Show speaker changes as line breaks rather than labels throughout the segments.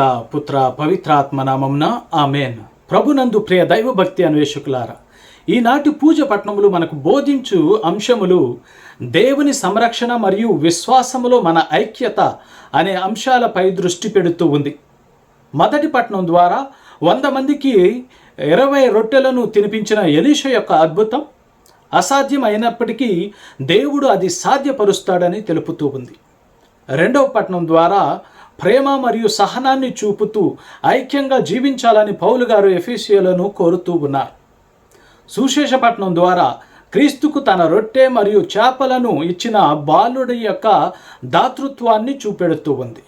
పిత పుత్ర పవిత్రాత్మ నామంన ఆమెన్. ప్రభునందు ప్రియ దైవభక్తి అన్వేషకులారా ఈనాటి పూజ పట్నములు మనకు బోధించు అంశములు దేవుని సంరక్షణ మరియు విశ్వాసములో మన ఐక్యత అనే అంశాలపై దృష్టి పెడుతూ ఉంది. మొదటి పట్నం ద్వారా వంద మందికి ఇరవై రొట్టెలను తినిపించిన ఎలీష యొక్క అద్భుతం అసాధ్యం అయినప్పటికీ దేవుడు అది సాధ్యపరుస్తాడని తెలుపుతూ ఉంది. రెండవ పట్నం ద్వారా ప్రేమ మరియు సహనాన్ని చూపుతూ ఐక్యంగా జీవించాలని పౌలు గారు ఎఫీసియలను కోరుతూ ఉన్నారు. సుశేషపట్నం ద్వారా క్రీస్తుకు తన రొట్టె మరియు చేపలను ఇచ్చిన బాలుడి యొక్క దాతృత్వాన్ని చూపెడుతూ ఉంది.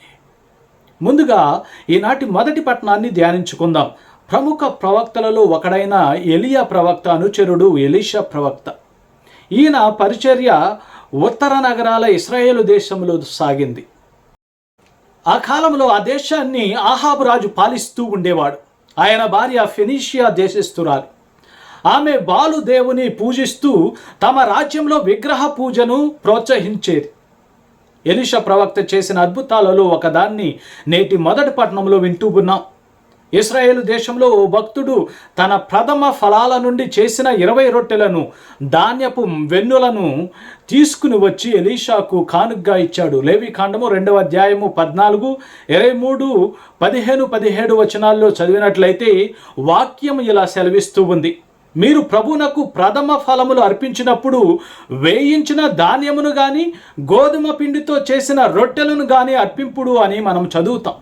ముందుగా ఈనాటి మొదటి పట్టణాన్ని ధ్యానించుకుందాం. ప్రముఖ ప్రవక్తలలో ఒకడైన ఎలియా ప్రవక్త అనుచరుడు ఎలీషా ప్రవక్త. ఈయన పరిచర్య ఉత్తర నగరాల ఇస్రాయేలు దేశంలో సాగింది. ఆ కాలంలో ఆ దేశాన్ని ఆహాబు రాజు పాలిస్తూ ఉండేవాడు. ఆయన భార్య ఫెనీషియా దేశస్థురాలు. ఆమె బాలు దేవుని పూజిస్తూ తమ రాజ్యంలో విగ్రహ పూజను ప్రోత్సహించేది. ఎలిషా ప్రవక్త చేసిన అద్భుతాలలో ఒకదాన్ని నేటి మొదటి పట్టణంలో వింటూ ఉన్నాం. ఇస్రాయేలు దేశంలో ఓ భక్తుడు తన ప్రథమ ఫలాల నుండి చేసిన ఇరవై రొట్టెలను ధాన్యపు వెన్నులను తీసుకుని వచ్చి ఎలీషాకు కానుగ్గా ఇచ్చాడు. లేవి కాండము రెండవ అధ్యాయము పద్నాలుగు ఇరవై మూడు పదిహేను పదిహేడు వచనాల్లో చదివినట్లయితే వాక్యం ఇలా సెలవిస్తూ ఉంది. మీరు ప్రభునకు ప్రథమ ఫలములు అర్పించినప్పుడు వేయించిన ధాన్యమును కానీ గోధుమ పిండితో చేసిన రొట్టెలను కానీ అర్పింపుడు అని మనం చదువుతాం.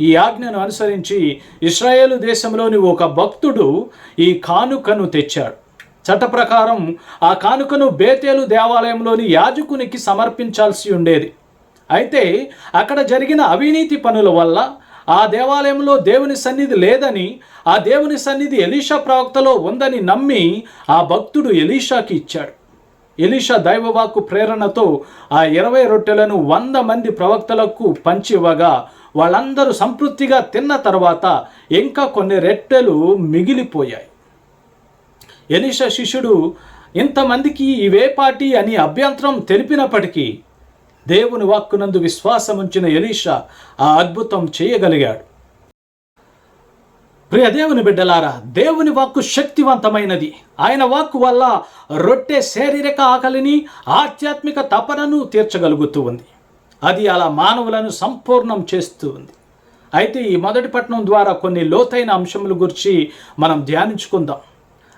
ఈ ఆజ్ఞను అనుసరించి ఇస్రాయేలు దేశంలోని ఒక భక్తుడు ఈ కానుకను తెచ్చాడు. చట్ట ప్రకారం ఆ కానుకను బేతేలు దేవాలయంలోని యాజకునికి సమర్పించాల్సి ఉండేది. అయితే అక్కడ జరిగిన అవినీతి పనుల వల్ల ఆ దేవాలయంలో దేవుని సన్నిధి లేదని ఆ దేవుని సన్నిధి ఎలీషా ప్రవక్తలో ఉందని నమ్మి ఆ భక్తుడు ఎలీషాకి ఇచ్చాడు. ఎలీషా దైవవాక్కు ప్రేరణతో ఆ ఇరవై రొట్టెలను వంద మంది ప్రవక్తలకు పంచివ్వగా వాళ్ళందరూ సంతృప్తిగా తిన్న తర్వాత ఇంకా కొన్ని రెట్టెలు మిగిలిపోయాయి. ఎలీషా శిష్యుడు ఇంతమందికి ఇవే పాటి అని అభ్యంతరం తెలిపినప్పటికీ దేవుని వాక్కునందు విశ్వాసం ఉంచిన ఎలీషా ఆ అద్భుతం చేయగలిగాడు. ప్రియ దేవుని బిడ్డలారా దేవుని వాక్కు శక్తివంతమైనది. ఆయన వాక్కు వల్ల రొట్టె శారీరక ఆకలిని ఆధ్యాత్మిక తపనను తీర్చగలుగుతూ ఉంది. అది అలా మానవులను సంపూర్ణం చేస్తూ ఉంది. అయితే ఈ మొదటి పట్టణం ద్వారా కొన్ని లోతైన అంశముల గురించి మనం ధ్యానించుకుందాం.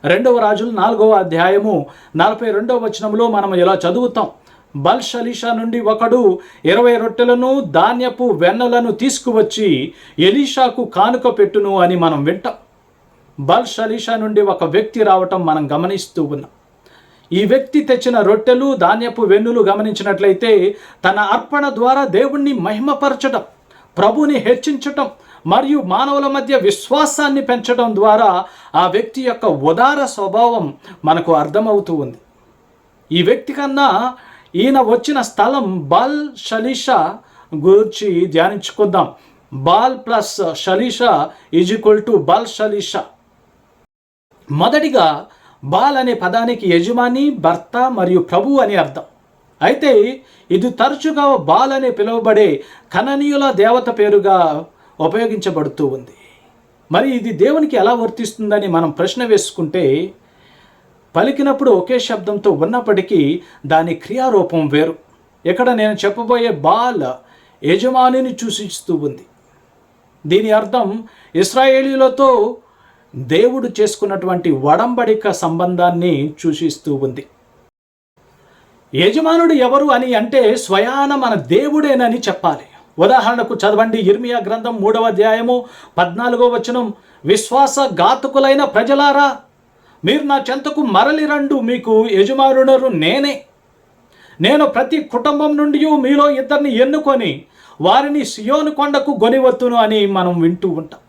రెండవ రాజులు నాలుగవ అధ్యాయము నలభై రెండవ వచనంలో మనం ఇలా చదువుతాం. బల్ షలీషా నుండి ఒకడు ఇరవై రొట్టెలను ధాన్యపు వెన్నలను తీసుకువచ్చి ఎలీషాకు కానుక పెట్టును అని మనం వింటాం. బల్ షలీషా నుండి ఒక వ్యక్తి రావటం మనం గమనిస్తూ ఉన్నాం. ఈ వ్యక్తి తెచ్చిన రొట్టెలు ధాన్యపు వెన్నులు గమనించినట్లయితే తన అర్పణ ద్వారా దేవుణ్ణి మహిమపరచడం ప్రభుని హెచ్చించటం మరియు మానవుల మధ్య విశ్వాసాన్ని పెంచడం ద్వారా ఆ వ్యక్తి యొక్క ఉదార స్వభావం మనకు అర్థమవుతూ ఉంది. ఈ వ్యక్తి కన్నా ఈయన వచ్చిన స్థలం బాల్ షలీషా గురించి ధ్యానించుకుందాం. Baal plus Shalisha is equal to Baal Shalisha. మొదటిగా బాల్ అనే పదానికి యజమాని భర్త మరియు ప్రభు అని అర్థం. అయితే ఇది తరచుగా బాల్ అనే పిలువబడే కననీయుల దేవత పేరుగా ఉపయోగించబడుతూ ఉంది. మరి ఇది దేవునికి ఎలా వర్తిస్తుందని మనం ప్రశ్న వేసుకుంటే పలికినప్పుడు ఒకే శబ్దంతో ఉన్నప్పటికీ దాని క్రియారూపం వేరు. ఇక్కడ నేను చెప్పబోయే బాల్ యజమానిని సూచిస్తూ ఉంది. దీని అర్థం ఇస్రాయేలీలతో దేవుడు చేసుకున్నటువంటి వడంబడిక సంబంధాన్ని సూచిస్తూ ఉంది. యజమానుడు ఎవరు అని అంటే స్వయాన మన దేవుడేనని చెప్పాలి. ఉదాహరణకు చదవండి ఇర్మియా గ్రంథం మూడవ అధ్యాయము పద్నాలుగో వచనం. విశ్వాస ఘాతుకులైన ప్రజలారా మీరు నా చెంతకు మరలి రండు మీకు యజమానుడరు నేనే. నేను ప్రతి కుటుంబం నుండి మీలో ఇద్దరిని ఎన్నుకొని వారిని సియోను కొండకు గొనివత్తును అని మనం వింటూ ఉంటాం.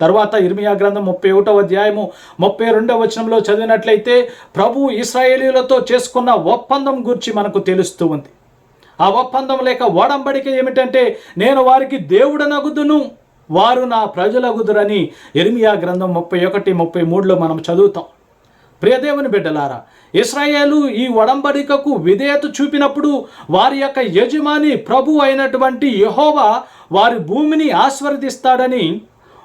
తర్వాత ఇర్మియా గ్రంథం ముప్పై ఒకటో అధ్యాయము ముప్పై రెండవ వచనంలో చదివినట్లయితే ప్రభు ఇస్రాయేలీలతో చేసుకున్న ఒప్పందం గురించి మనకు తెలుస్తూ ఉంది. ఆ ఒప్పందం లేక ఓడంబడిక ఏమిటంటే నేను వారికి దేవుడనగుదును వారు నా ప్రజలగుదురని ఇర్మియా గ్రంథం ముప్పై ఒకటి ముప్పై మూడులో మనం చదువుతాం. ప్రియదేవుని బిడ్డలారా ఇస్రాయేలు ఈ ఒడంబడికకు విధేయత చూపినప్పుడు వారి యొక్క యజమాని ప్రభు అయినటువంటి యహోవా వారి భూమిని ఆస్వర్దిస్తాడని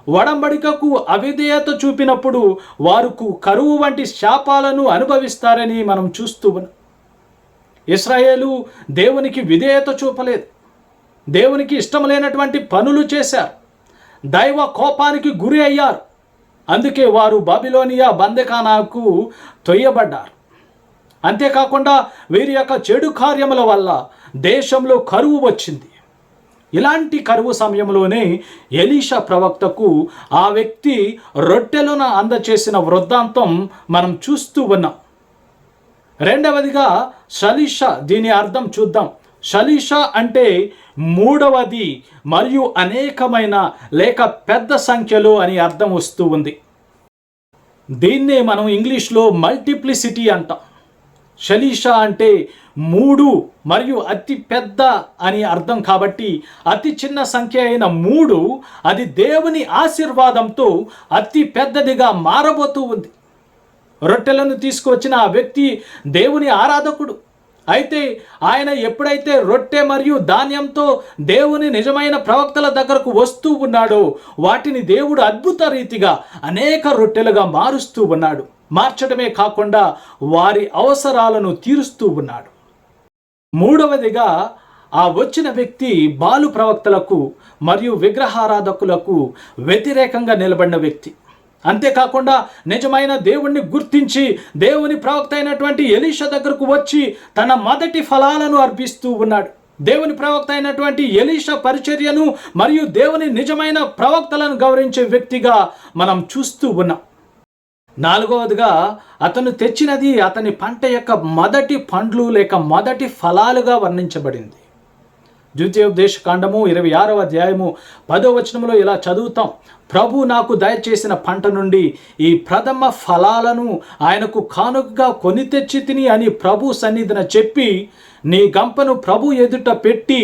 వడంబడికకు అవిధేయత చూపినప్పుడు వారుకు కరువు వంటి శాపాలను అనుభవిస్తారని మనం చూస్తూ ఉన్నాం. ఇస్రాయేలు దేవునికి విధేయత చూపలేదు. దేవునికి ఇష్టం లేనటువంటి పనులు చేశారు. దైవ కోపానికి గురి అయ్యారు. అందుకే వారు బాబిలోనియా బందకానాకు తొయ్యబడ్డారు. అంతేకాకుండా వీరి యొక్క చెడు కార్యముల వల్ల దేశంలో కరువు వచ్చింది. ఇలాంటి కరువు సమయంలోనే ఎలీషా ప్రవక్తకు ఆ వ్యక్తి రొట్టెలను అందచేసిన వృద్ధాంతం మనం చూస్తూ ఉన్నాం. రెండవదిగా షలీషా దీని అర్థం చూద్దాం. షలీషా అంటే మూడవది మరియు అనేకమైన లేక పెద్ద సంఖ్యలో అని అర్థం వస్తూ ఉంది. దీన్నే మనం ఇంగ్లీష్లో మల్టిప్లిసిటీ అంటాం. షలీషా అంటే మూడు మరియు అతి పెద్ద అని అర్థం కాబట్టి అతి చిన్న సంఖ్య అయిన మూడు అది దేవుని ఆశీర్వాదంతో అతి పెద్దదిగా మారబోతూ ఉంది. రొట్టెలను తీసుకువచ్చిన ఆ వ్యక్తి దేవుని ఆరాధకుడు. అయితే ఆయన ఎప్పుడైతే రొట్టె మరియు ధాన్యంతో దేవుని నిజమైన ప్రవక్తల దగ్గరకు వస్తూ ఉన్నాడో వాటిని దేవుడు అద్భుత రీతిగా అనేక రొట్టెలుగా మారుస్తూ ఉన్నాడు. మార్చడమే కాకుండా వారి అవసరాలను తీరుస్తూ ఉన్నాడు. మూడవదిగా ఆ వచ్చిన వ్యక్తి బాలు ప్రవక్తలకు మరియు విగ్రహారాధకులకు వ్యతిరేకంగా నిలబడిన వ్యక్తి. అంతేకాకుండా నిజమైన దేవుణ్ణి గుర్తించి దేవుని ప్రవక్త అయినటువంటి ఎలీష దగ్గరకు వచ్చి తన మొదటి ఫలాలను అర్పిస్తూ ఉన్నాడు. దేవుని ప్రవక్త అయినటువంటి ఎలీష పరిచర్యను మరియు దేవుని నిజమైన ప్రవక్తలను గౌరవించే వ్యక్తిగా మనం చూస్తూ ఉన్నాం. నాలుగవదిగా అతను తెచ్చినది అతని పంట యొక్క మొదటి పండ్లు లేక మొదటి ఫలాలుగా వర్ణించబడింది. ద్వితీయోపదేశ కాండము ఇరవై ఆరవ అధ్యాయము పదో వచనంలో ఇలా చదువుతాం. ప్రభు నాకు దయచేసిన పంట నుండి ఈ ప్రథమ ఫలాలను ఆయనకు కానుకగా కొని తెచ్చి తిని అని ప్రభు సన్నిధిన చెప్పి నీ గంపను ప్రభు ఎదుట పెట్టి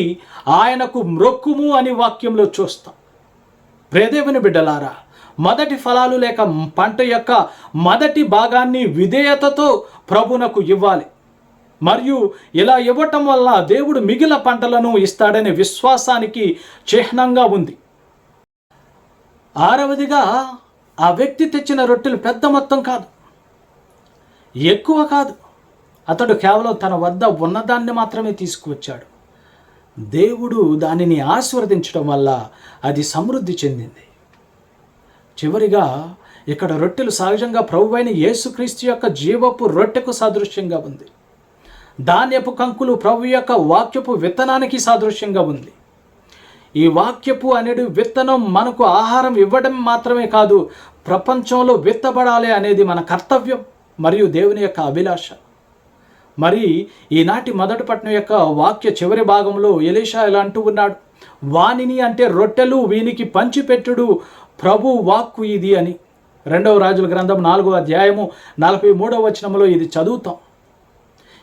ఆయనకు మ్రొక్కుము అని వాక్యంలో చూస్తాం. ప్రేదేవుని బిడ్డలారా మొదటి ఫలాలు లేక పంట యొక్క మొదటి భాగాన్ని విధేయతతో ప్రభునకు ఇవ్వాలి. మరియు ఇలా ఇవ్వటం వల్ల దేవుడు మిగిలిన పంటలను ఇస్తాడనే విశ్వాసానికి చిహ్నంగా ఉంది. ఆరవదిగా ఆ వ్యక్తి తెచ్చిన రొట్టెలు పెద్ద మొత్తం కాదు. ఎక్కువ కాదు. అతడు కేవలం తన వద్ద ఉన్నదాన్ని మాత్రమే తీసుకువచ్చాడు. దేవుడు దానిని ఆశీర్వదించడం వల్ల అది సమృద్ధి చెందింది. చివరిగా ఇక్కడ రొట్టెలు సహజంగా ప్రభువైన యేసుక్రీస్తు యొక్క జీవపు రొట్టెకు సాదృశ్యంగా ఉంది. ధాన్యపు కంకులు ప్రభు యొక్క వాక్యపు విత్తనానికి సాదృశ్యంగా ఉంది. ఈ వాక్యపు అనేది విత్తనం మనకు ఆహారం ఇవ్వడం మాత్రమే కాదు ప్రపంచంలో విత్తబడాలి అనేది మన కర్తవ్యం మరియు దేవుని యొక్క అభిలాష. మరి ఈనాటి మొదటి పట్నం యొక్క వాక్య చివరి భాగంలో ఎలీషా ఇలా అంటూ ఉన్నాడు వానిని అంటే రొట్టెలు వీనికి పంచిపెట్టుడు ప్రభు వాక్కు ఇది అని. రెండవ రాజుల గ్రంథం నాలుగో అధ్యాయము నలభై మూడవ వచనంలో ఇది చదువుతాం.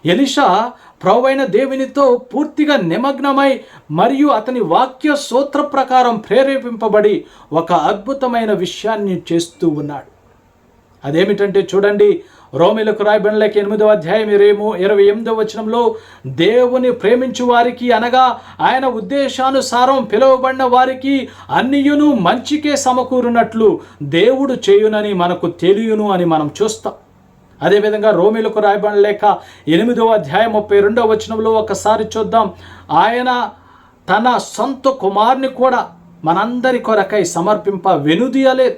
ఎలిషా ప్రభువైన దేవునితో పూర్తిగా నిమగ్నమై మరియు అతని వాక్య సూత్ర ప్రకారం ప్రేరేపింపబడి ఒక అద్భుతమైన విషయాన్ని చేస్తూ ఉన్నాడు. అదేమిటంటే చూడండి రోమిలకు రాయబడినలేక ఎనిమిదవ అధ్యాయం ఇరవై ఇరవై ఎనిమిదవ వచనంలో దేవుని ప్రేమించు వారికి అనగా ఆయన ఉద్దేశానుసారం పిలువబడిన వారికి అన్నియును మంచికే సమకూరునట్లు దేవుడు చేయునని మనకు తెలియను అని మనం చూస్తాం. అదేవిధంగా రోమిలకు రాయబడలేక ఎనిమిదవ అధ్యాయం ముప్పై రెండవ వచనంలో ఒకసారి చూద్దాం. ఆయన తన సొంత కుమారుని కూడా మనందరి కొరకై సమర్పింప వెనుదీయలే.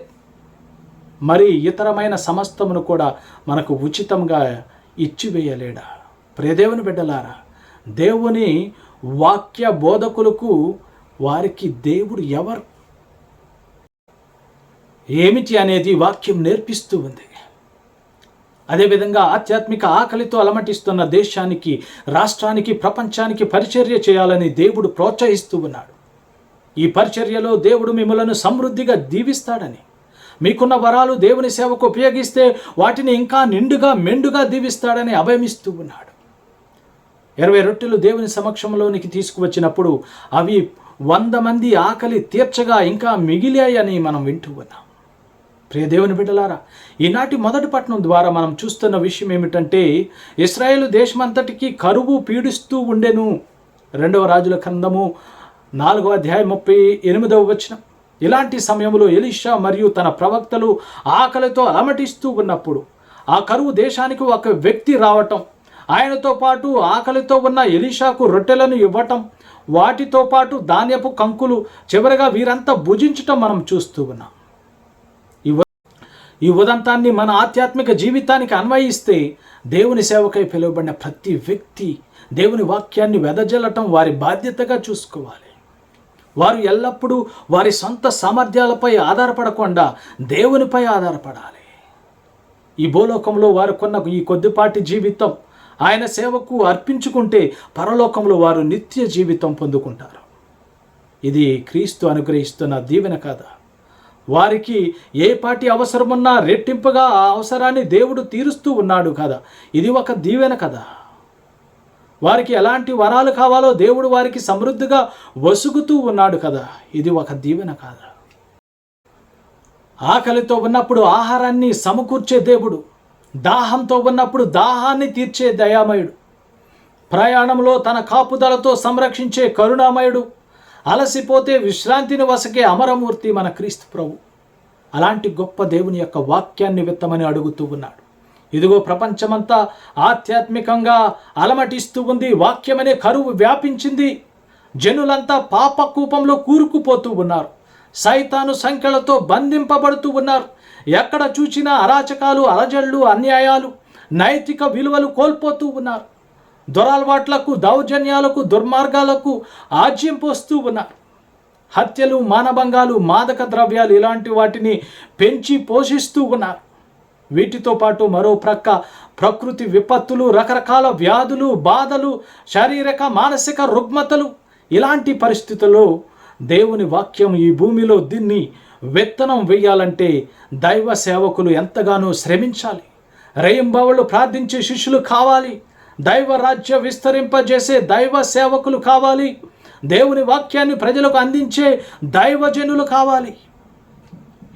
మరి ఇతరమైన సమస్తమును కూడా మనకు ఉచితంగా ఇచ్చివేయలేడా? ప్రియదేవుని బిడ్డలారా దేవుని వాక్య బోధకులకు వారికి దేవుడు ఎవరు? ఏమిటి అనేది వాక్యం నేర్పిస్తూ ఉంది. అదేవిధంగా ఆధ్యాత్మిక ఆకలితో అలమటిస్తున్న దేశానికి రాష్ట్రానికి ప్రపంచానికి పరిచర్య చేయాలని దేవుడు ప్రోత్సహిస్తూ ఉన్నాడు. ఈ పరిచర్యలో దేవుడు మిమ్మలను సమృద్ధిగా దీవిస్తాడని మీకున్న వరాలు దేవుని సేవకు ఉపయోగిస్తే వాటిని ఇంకా నిండుగా మెండుగా దీవిస్తాడని అభయమిస్తూ ఉన్నాడు. ఇరవై రొట్టెలు దేవుని సమక్షంలోనికి తీసుకువచ్చినప్పుడు అవి వంద మంది ఆకలి తీర్చగా ఇంకా మిగిలాయని మనం వింటూ ఉన్నాం. ప్రియ దేవుని బిడ్డలారా ఈనాటి మొదటి పట్టణం ద్వారా మనం చూస్తున్న విషయం ఏమిటంటే ఇస్రాయేల్ దేశమంతటికీ కరువు పీడిస్తూ ఉండెను. రెండవ రాజుల కందము నాలుగో అధ్యాయం ముప్పై ఎనిమిదవ వచనం. ఇలాంటి సమయంలో ఎలిషా మరియు తన ప్రవక్తలు ఆకలితో అలమటిస్తూ ఉన్నప్పుడు ఆ కరువు దేశానికి ఒక వ్యక్తి రావటం ఆయనతో పాటు ఆకలితో ఉన్న ఎలిషాకు రొట్టెలను ఇవ్వటం వాటితో పాటు ధాన్యపు కంకులు చివరగా వీరంతా భుజించటం మనం చూస్తూ ఉన్నాం. ఈ ఉదంతాన్ని మన ఆధ్యాత్మిక జీవితానికి అన్వయిస్తే దేవుని సేవకై పిలువబడిన ప్రతి వ్యక్తి దేవుని వాక్యాన్ని వెదజల్లటం వారి బాధ్యతగా చూసుకోవాలి. వారు ఎల్లప్పుడూ వారి సొంత సామర్థ్యాలపై ఆధారపడకుండా దేవునిపై ఆధారపడాలి. ఈ భూలోకంలో వారు కొన్న ఈ కొద్దిపాటి జీవితం ఆయన సేవకు అర్పించుకుంటే పరలోకంలో వారు నిత్య జీవితం పొందుకుంటారు. ఇది క్రీస్తు అనుగ్రహిస్తున్న దీవెన కాదా వారికి ఏ పాటి అవసరమున్నా రెట్టింపుగా ఆ అవసరాన్ని దేవుడు తీరుస్తూ ఉన్నాడు కదా. ఇది ఒక దీవెన కదా. వారికి ఎలాంటి వరాలు కావాలో దేవుడు వారికి సమృద్ధిగా వసుగుతూ ఉన్నాడు కదా. ఇది ఒక దీవెన కాదా. ఆకలితో ఉన్నప్పుడు ఆహారాన్ని సమకూర్చే దేవుడు దాహంతో ఉన్నప్పుడు దాహాన్ని తీర్చే దయామయుడు ప్రయాణంలో తన కాపుదలతో సంరక్షించే కరుణామయుడు అలసిపోతే విశ్రాంతిని వసకే అమరమూర్తి మన క్రీస్తు ప్రభు. అలాంటి గొప్ప దేవుని యొక్క వాక్యాన్ని విత్తమని అడుగుతూ ఉన్నాడు. ఇదిగో ప్రపంచమంతా ఆధ్యాత్మికంగా అలమటిస్తూ ఉంది వాక్యమనే కరువు వ్యాపించింది. జనులంతా పాపకూపంలో కూరుకుపోతూ ఉన్నారు. సైతాను సంఖ్యలతో బంధింపబడుతూ ఉన్నారు. ఎక్కడ చూచినా అరాచకాలు అలజళ్ళు అన్యాయాలు నైతిక విలువలు కోల్పోతూ ఉన్నారు. దురలవాట్లకు దౌర్జన్యాలకు దుర్మార్గాలకు ఆజ్యం పోస్తూ ఉన్నారు హత్యలు మానభంగాలు మాదక ద్రవ్యాలు ఇలాంటి వాటిని పెంచి పోషిస్తూ ఉన్నారు వీటితో పాటు మరో ప్రక్క ప్రకృతి విపత్తులు రకరకాల వ్యాధులు బాధలు శారీరక మానసిక రుగ్మతలు ఇలాంటి పరిస్థితుల్లో దేవుని వాక్యం ఈ భూమిలో దీన్ని విత్తనం వేయాలంటే దైవ సేవకులు ఎంతగానో శ్రమించాలి. రేయింబావులు ప్రార్థించే శిష్యులు కావాలి. దైవ రాజ్య విస్తరింపజేసే దైవ సేవకులు కావాలి. దేవుని వాక్యాన్ని ప్రజలకు అందించే దైవజనులు కావాలి.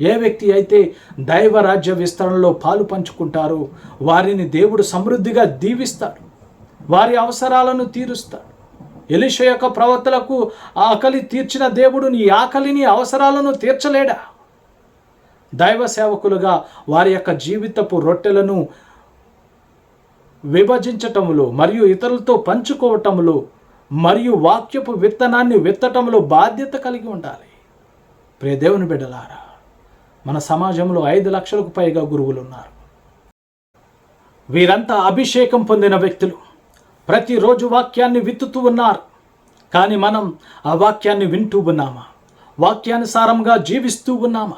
ఏ వ్యక్తి అయితే దైవ రాజ్య విస్తరణలో పాలు పంచుకుంటారో వారిని దేవుడు సమృద్ధిగా దీవిస్తాడు. వారి అవసరాలను తీరుస్తాడు. ఎలిష యొక్క ప్రవర్తలకు ఆకలి తీర్చిన దేవుడు నీ ఆకలిని అవసరాలను తీర్చలేడా? దైవ సేవకులుగా వారి యొక్క జీవితపు రొట్టెలను విభజించటములో మరియు ఇతరులతో పంచుకోవటములో మరియు వాక్యపు విత్తనాన్ని విత్తటంలో బాధ్యత కలిగి ఉండాలి. ప్రియ దేవుని బిడ్డలారా మన సమాజంలో ఐదు లక్షలకు పైగా గురువులు ఉన్నారు వీరంతా అభిషేకం పొందిన వ్యక్తులు. ప్రతిరోజు వాక్యాన్ని విత్తుతూ ఉన్నారు. కానీ మనం ఆ వాక్యాన్ని వింటూ ఉన్నామా? వాక్యానుసారంగా జీవిస్తూ ఉన్నామా?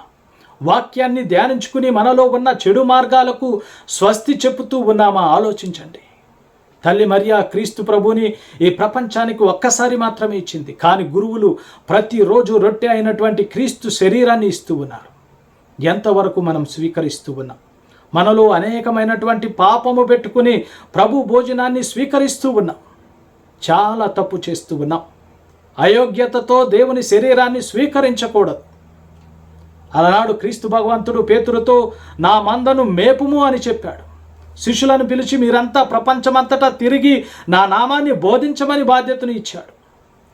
వాక్యాన్ని ధ్యానించుకుని మనలో ఉన్న చెడు మార్గాలకు స్వస్తి చెప్పుతూ ఉన్నామా? ఆలోచించండి. తల్లి మరియా క్రీస్తు ప్రభుని ఈ ప్రపంచానికి ఒక్కసారి మాత్రమే ఇచ్చింది. కానీ గురువులు ప్రతిరోజు రొట్టె అయినటువంటి క్రీస్తు శరీరాన్ని ఇస్తూ ఉన్నారు. ఎంతవరకు మనం స్వీకరిస్తూ ఉన్నాం? మనలో అనేకమైనటువంటి పాపము పెట్టుకుని ప్రభు భోజనాన్ని స్వీకరిస్తూ ఉన్నాం. చాలా తప్పు చేస్తూ ఉన్నాం. అయోగ్యతతో దేవుని శరీరాన్ని స్వీకరించకూడదు. అలనాడు క్రీస్తు భగవంతుడు పేతురుతో నా మందను మేపుము అని చెప్పాడు. శిష్యులను పిలిచి మీరంతా ప్రపంచమంతటా తిరిగి నా నామాన్ని బోధించమని బాధ్యతను ఇచ్చాడు.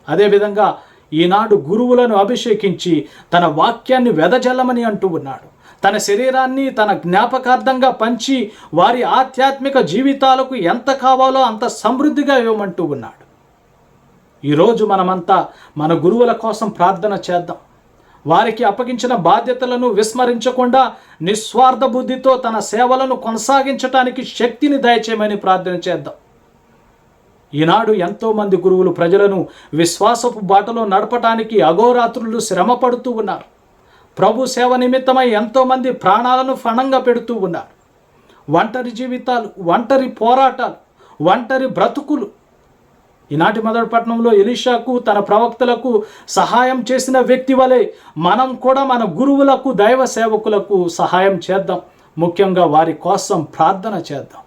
అదేవిధంగా ఈనాడు గురువులను అభిషేకించి తన వాక్యాన్ని వెదజల్లమని అంటూ ఉన్నాడు. తన శరీరాన్ని తన జ్ఞాపకార్థంగా పంచి వారి ఆధ్యాత్మిక జీవితాలకు ఎంత కావాలో అంత సమృద్ధిగా ఇవ్వమంటూ ఉన్నాడు. ఈరోజు మనమంతా మన గురువుల కోసం ప్రార్థన చేద్దాం. వారికి అప్పగించిన బాధ్యతలను విస్మరించకుండా నిస్వార్థ బుద్ధితో తన సేవలను కొనసాగించటానికి శక్తిని దయచేయమని ప్రార్థన చేద్దాం. ఈనాడు ఎంతోమంది గురువులు ప్రజలను విశ్వాసపు బాటలో నడపటానికి అగోరాత్రులు శ్రమ పడుతూ ఉన్నారు. ప్రభు సేవ నిమిత్తమై ఎంతోమంది ప్రాణాలను ఫణంగా పెడుతూ ఉన్నారు. ఒంటరి జీవితాలు ఒంటరి పోరాటాలు ఒంటరి బ్రతుకులు ఈనాటి మొదటిపట్నంలో ఎలీషాకు తన ప్రవక్తలకు సహాయం చేసిన వ్యక్తి వలె మనం కూడా మన గురువులకు దైవ సేవకులకు సహాయం చేద్దాం. ముఖ్యంగా వారి కోసం ప్రార్థన చేద్దాం.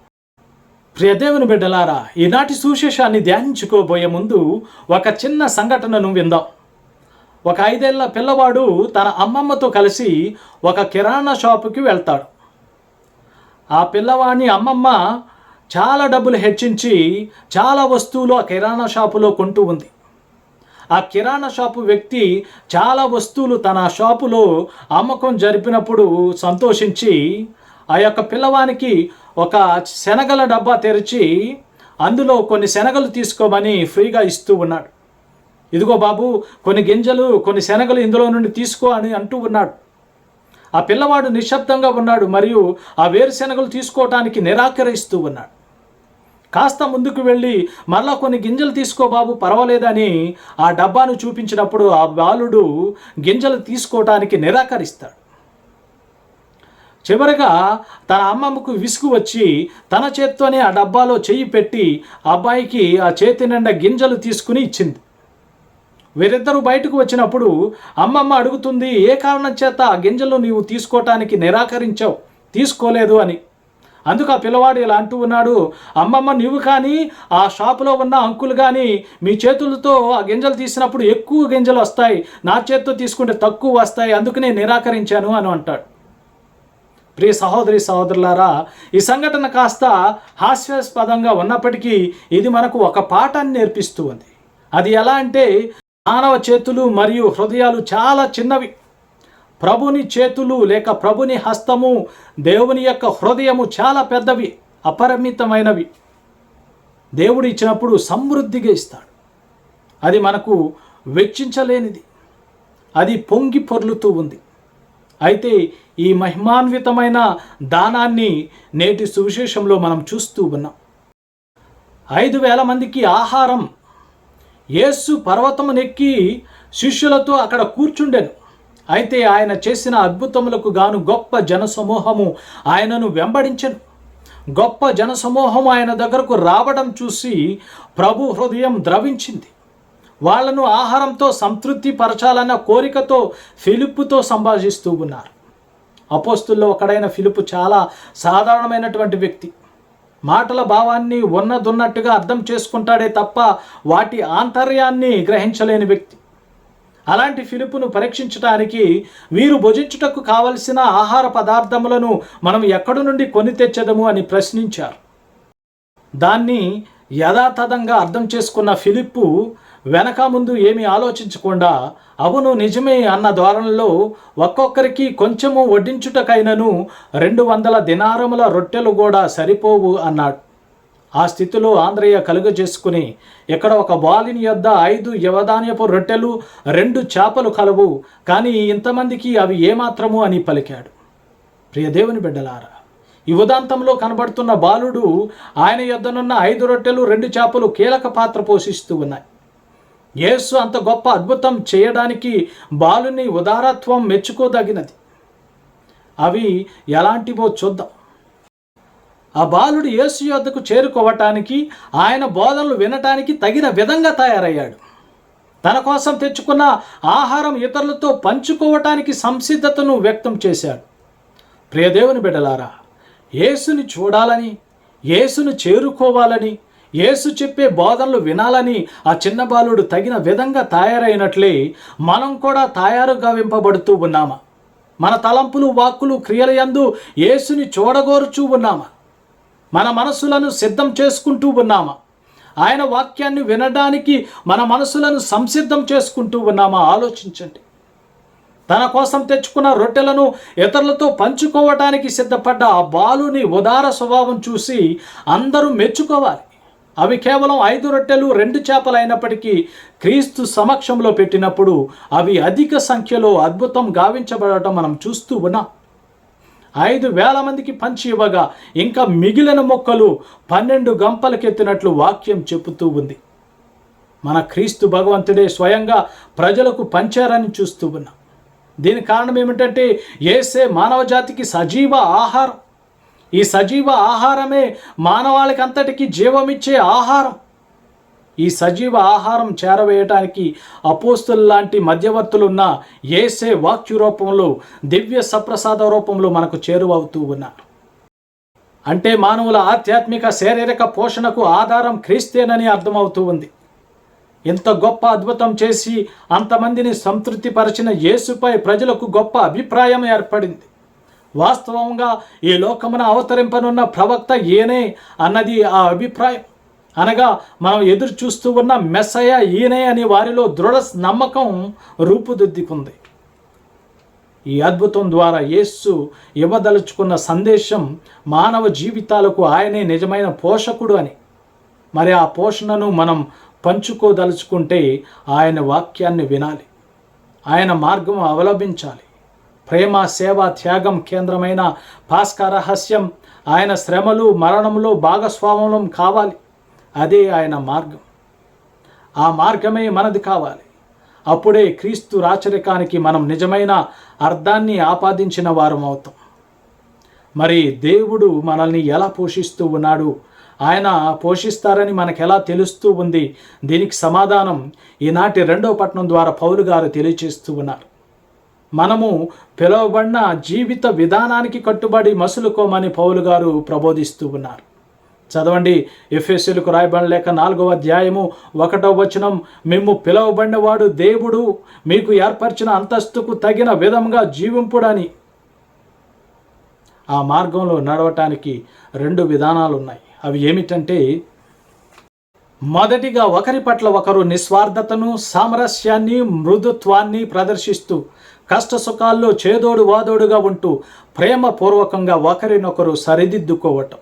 ప్రియదేవుని బిడ్డలారా ఈనాటి సుశేషాన్ని ధ్యానించుకోబోయే ముందు ఒక చిన్న సంఘటనను విందాం. ఒక ఐదేళ్ళ పిల్లవాడు తన అమ్మమ్మతో కలిసి ఒక కిరాణా షాపుకి వెళ్తాడు. ఆ పిల్లవాడిని అమ్మమ్మ చాలా డబ్బులు హెచ్చించి చాలా వస్తువులు ఆ కిరాణా షాపులో కొంటూ ఉంది. ఆ కిరాణా షాపు వ్యక్తి చాలా వస్తువులు తన షాపులో అమ్మకం జరిపినప్పుడు సంతోషించి ఆ యొక్క పిల్లవానికి ఒక శనగల డబ్బా తెరిచి అందులో కొన్ని శనగలు తీసుకోమని ఫ్రీగా ఇస్తూ ఉన్నాడు. ఇదిగో బాబు కొన్ని గింజలు కొన్ని శనగలు ఇందులో నుండి తీసుకో అని అంటూ ఉన్నాడు. ఆ పిల్లవాడు నిశ్శబ్దంగా ఉన్నాడు మరియు ఆ వేరుశెనగలు తీసుకోవటానికి నిరాకరిస్తూ ఉన్నాడు. కాస్త ముందుకు వెళ్ళి మరలా కొన్ని గింజలు తీసుకో బాబు పర్వాలేదని ఆ డబ్బాను చూపించినప్పుడు ఆ బాలుడు గింజలు తీసుకోవటానికి నిరాకరిస్తాడు. చివరగా తన అమ్మమ్మకు విసుగు వచ్చి తన చేత్తోనే ఆ డబ్బాలో చెయ్యి పెట్టి ఆ అబ్బాయికి ఆ చేతి నిండా గింజలు తీసుకుని ఇచ్చింది. వీరిద్దరూ బయటకు వచ్చినప్పుడు అమ్మమ్మ అడుగుతుంది ఏ కారణం చేత ఆ గింజలు నీవు తీసుకోవటానికి నిరాకరించావు? తీసుకోలేదు అని. అందుకు ఆ పిల్లవాడు ఇలా అంటూ ఉన్నాడు అమ్మమ్మ నీవు కానీ ఆ షాపులో ఉన్న అంకులు కానీ మీ చేతులతో ఆ గింజలు తీసినప్పుడు ఎక్కువ గింజలు వస్తాయి నా చేతితో తీసుకుంటే తక్కువ వస్తాయి అందుకనే నిరాకరించాను అని అంటాడు. ప్రియ సహోదరి సహోదరులారా ఈ సంఘటన కాస్త హాస్యాస్పదంగా ఉన్నప్పటికీ ఇది మనకు ఒక పాఠాన్ని నేర్పిస్తూ ఉంది. అది ఎలా అంటే మానవ చేతులు మరియు హృదయాలు చాలా చిన్నవి. ప్రభుని చేతులు లేక ప్రభుని హస్తము దేవుని యొక్క హృదయము చాలా పెద్దవి అపరిమితమైనవి. దేవుడు ఇచ్చినప్పుడు సమృద్ధిగా ఇస్తాడు. అది మనకు వెచ్చించలేనిది. అది పొంగి పొర్లుతూ ఉంది. అయితే ఈ మహిమాన్వితమైన దానాన్ని నేటి సువిశేషంలో మనం చూస్తూ ఉన్నాం. ఐదు వేల మందికి ఆహారం. యేసు పర్వతమునెక్కి శిష్యులతో అక్కడ కూర్చుండెను. అయితే ఆయన చేసిన అద్భుతములకు గాను గొప్ప జనసమూహము ఆయనను వెంబడించను. గొప్ప జనసమూహం ఆయన దగ్గరకు రావడం చూసి ప్రభు హృదయం ద్రవించింది. వాళ్ళను ఆహారంతో సంతృప్తి పరచాలన్న కోరికతో ఫిలిప్పుతో సంభాషిస్తూ ఉన్నారు. అపోస్తుల్లో ఒకడైన ఫిలిపు చాలా సాధారణమైనటువంటి వ్యక్తి. మాటల భావాన్ని ఉన్నదున్నట్టుగా అర్థం చేసుకుంటాడే తప్ప వాటి ఆంతర్యాన్ని గ్రహించలేని వ్యక్తి. అలాంటి ఫిలిపును పరీక్షించడానికి వీరు భుజించుటకు కావలసిన ఆహార పదార్థములను మనం ఎక్కడి నుండి కొని తెచ్చదము అని ప్రశ్నించారు. దాన్ని యథాతథంగా అర్థం చేసుకున్న ఫిలిప్పు వెనక ముందు ఏమీ ఆలోచించకుండా అవును నిజమే అన్న ధోరణిలో ఒక్కొక్కరికి కొంచెము వడ్డించుటకైనను రెండు వందల దినారముల రొట్టెలు కూడా సరిపోవు అన్నాడు. ఆ స్థితిలో ఆంధ్రయ్య కలుగజేసుకుని ఇక్కడ ఒక బాలిని యొద్ద ఐదు యవధాన్యపు రొట్టెలు రెండు చేపలు కలవు. కానీ ఇంతమందికి అవి ఏమాత్రము అని పలికాడు. ప్రియదేవుని బిడ్డలారా ఈ ఉదాంతంలో కనబడుతున్న బాలుడు ఆయన యొద్దనున్న ఐదు రొట్టెలు రెండు చేపలు కీలక పాత్ర పోషిస్తూ ఉన్నాయి. యేసు అంత గొప్ప అద్భుతం చేయడానికి బాలుని ఉదారత్వం మెచ్చుకోదగినది. అవి ఎలాంటివో చూద్దాం. ఆ బాలుడు యేసు యొద్దకు చేరుకోవటానికి ఆయన బోధనలు వినటానికి తగిన విధంగా తయారయ్యాడు. తన కోసం తెచ్చుకున్న ఆహారం ఇతరులతో పంచుకోవటానికి సంసిద్ధతను వ్యక్తం చేశాడు. ప్రియదేవుని బిడ్డలారా యేసుని చూడాలని యేసును చేరుకోవాలని యేసు చెప్పే బోధనలు వినాలని ఆ చిన్న బాలుడు తగిన విధంగా తయారైనట్లే మనం కూడా తయారు గావింపబడుతూ ఉన్నామా? మన తలంపులు వాక్కులు క్రియల యందు యేసుని చూడగోరుచూ ఉన్నామా? మన మనసులను సిద్ధం చేసుకుంటూ ఉన్నామా? ఆయన వాక్యాన్ని వినడానికి మన మనసులను సంసిద్ధం చేసుకుంటూ ఉన్నామా? ఆలోచించండి. తన కోసం తెచ్చుకున్న రొట్టెలను ఇతరులతో పంచుకోవటానికి సిద్ధపడ్డ ఆ బాలుని ఉదార స్వభావం చూసి అందరూ మెచ్చుకోవాలి. అవి కేవలం ఐదు రొట్టెలు రెండు చేపలు అయినప్పటికీ క్రీస్తు సమక్షంలో పెట్టినప్పుడు అవి అధిక సంఖ్యలో అద్భుతం గావించబడటం మనం చూస్తూ ఉన్నాం. ఐదు వేల మందికి పంచి ఇవ్వగా ఇంకా మిగిలిన మొక్కలు పన్నెండు గంపలకెత్తినట్లు వాక్యం చెబుతూ ఉంది. మన క్రీస్తు భగవంతుడే స్వయంగా ప్రజలకు పంచారని చూస్తూ ఉన్నాం. దీని కారణం ఏమిటంటే ఏసే మానవ జాతికి సజీవ ఆహారం. ఈ సజీవ ఆహారమే మానవాళికి అంతటికి జీవమిచ్చే ఆహారం. ఈ సజీవ ఆహారం చేరవేయటానికి అపోస్తులు లాంటి మధ్యవర్తులున్న ఏసే వాక్యు రూపంలో దివ్య సప్రసాద రూపంలో మనకు చేరువవుతూ ఉన్నారు. అంటే మానవుల ఆధ్యాత్మిక శారీరక పోషణకు ఆధారం క్రీస్తేనని అర్థమవుతూ ఉంది. ఇంత గొప్ప అద్భుతం చేసి అంతమందిని సంతృప్తిపరిచిన యేసుపై ప్రజలకు గొప్ప అభిప్రాయం ఏర్పడింది. వాస్తవంగా ఈ లోకమున అవతరింపనున్న ప్రవక్త ఏనే అన్నది ఆ అభిప్రాయం. అనగా మనం ఎదురు చూస్తూ ఉన్న మెస్సయ ఈయనే అని వారిలో దృఢ నమ్మకం రూపుదిద్దుకుంది. ఈ అద్భుతం ద్వారా యేస్సు ఇవ్వదలుచుకున్న సందేశం మానవ జీవితాలకు ఆయనే నిజమైన పోషకుడు అని. మరి ఆ పోషణను మనం పంచుకోదలుచుకుంటే ఆయన వాక్యాన్ని వినాలి. ఆయన మార్గం అవలంబించాలి. ప్రేమ సేవ త్యాగం కేంద్రమైన పాస్క రహస్యం ఆయన శ్రమలు మరణంలో భాగస్వామ్యం కావాలి. అదే ఆయన మార్గం. ఆ మార్గమే మనది కావాలి. అప్పుడే క్రీస్తు రాచరికానికి మనం నిజమైన అర్థాన్ని ఆపాదించిన వారం అవుతాం. మరి దేవుడు మనల్ని ఎలా పోషిస్తూ ఉన్నాడు? ఆయన పోషిస్తారని మనకు ఎలా తెలుస్తూ ఉంది? దీనికి సమాధానం ఈనాటి రెండవ పట్టణం ద్వారా పౌలు గారు తెలియచేస్తూ ఉన్నారు. మనము పిలువబడిన జీవిత విధానానికి కట్టుబడి మసులుకోమని పౌలు గారు ప్రబోధిస్తూ ఉన్నారు. చదవండి. ఎఫ్ఎస్సీలకు రాయబడిన లేక నాలుగవ అధ్యాయము ఒకటవ వచనం. మేము పిలువబడినవాడు దేవుడు మీకు ఏర్పరిచిన అంతస్తుకు తగిన విధంగా జీవింపుడని. ఆ మార్గంలో నడవటానికి రెండు విధానాలు ఉన్నాయి అవి ఏమిటంటే మొదటిగా ఒకరి పట్ల ఒకరు నిస్వార్థతను సామరస్యాన్ని మృదుత్వాన్ని ప్రదర్శిస్తూ కష్ట సుఖాల్లో చేదోడు వాదోడుగా ఉంటూ ప్రేమపూర్వకంగా ఒకరినొకరు సరిదిద్దుకోవటం.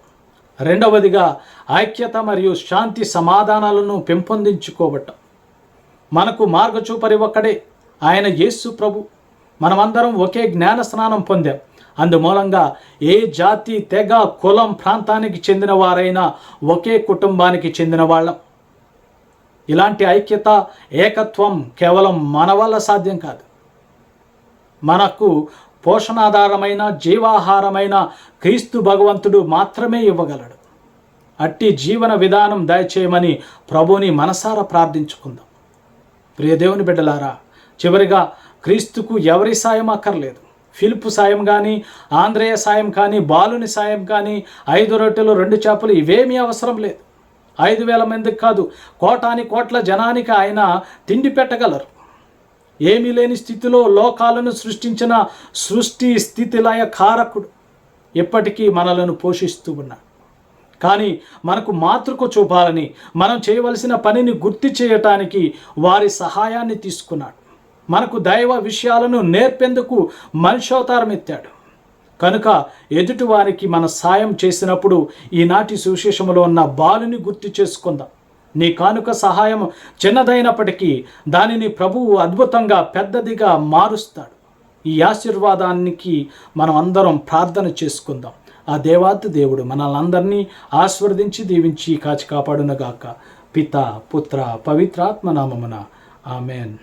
రెండవదిగా ఐక్యత మరియు శాంతి సమాధానాలను పెంపొందించుకోవటం. మనకు మార్గచూపరి ఒక్కడే ఆయన యేసు ప్రభు. మనమందరం ఒకే జ్ఞాన స్నానం పొందాం. అందుమూలంగా ఏ జాతి తెగ కులం ప్రాంతానికి చెందిన వారైనా ఒకే కుటుంబానికి చెందిన వాళ్ళం ఇలాంటి ఐక్యత ఏకత్వం కేవలం మన వల్ల సాధ్యం కాదు. మనకు పోషణాధారమైన జీవాహారమైన క్రీస్తు భగవంతుడు మాత్రమే ఇవ్వగలడు. అట్టి జీవన విధానం దయచేయమని ప్రభుని మనసారా ప్రార్థించుకుందాం. ప్రియదేవుని బిడ్డలారా చివరిగా క్రీస్తుకు ఎవరి సాయం అక్కర్లేదు. ఫిలిప్ సాయం కానీ ఆంధ్రేయ సాయం కానీ బాలుని సాయం కానీ ఐదు రొట్టెలు రెండు చేపలు ఇవేమీ అవసరం లేదు. ఐదు వేల మందికి కాదు కోటాని కోట్ల జనానికి ఆయన తిండి పెట్టగలరు. ఏమీ లేని స్థితిలో లోకాలను సృష్టించిన సృష్టి స్థితిలయ కారకుడు ఎప్పటికీ మనలను పోషిస్తూ ఉన్నాడు. కానీ మనకు మాతృక చూపాలని మనం చేయవలసిన పనిని గుర్తు చేయటానికి వారి సహాయాన్ని తీసుకున్నాడు. మనకు దైవ విషయాలను నేర్పేందుకు మనిషవతారం ఎత్తాడు. కనుక ఎదుటివారికి మన సాయం చేసినప్పుడు ఈనాటి సువిశేషములో ఉన్న బాలుని గుర్తు చేసుకుందాం. నీ కానుక సహాయం చిన్నదైనప్పటికీ దానిని ప్రభువు అద్భుతంగా పెద్దదిగా మారుస్తాడు. ఈ ఆశీర్వాదానికి మనం అందరం ప్రార్థన చేసుకుందాం. ఆ దేవాతి దేవుడు మనల్ని అందరినీ ఆస్వర్దించి దీవించి కాచి కాపాడునగాక పిత పుత్ర పవిత్రాత్మ నామమున. ఆమెన్.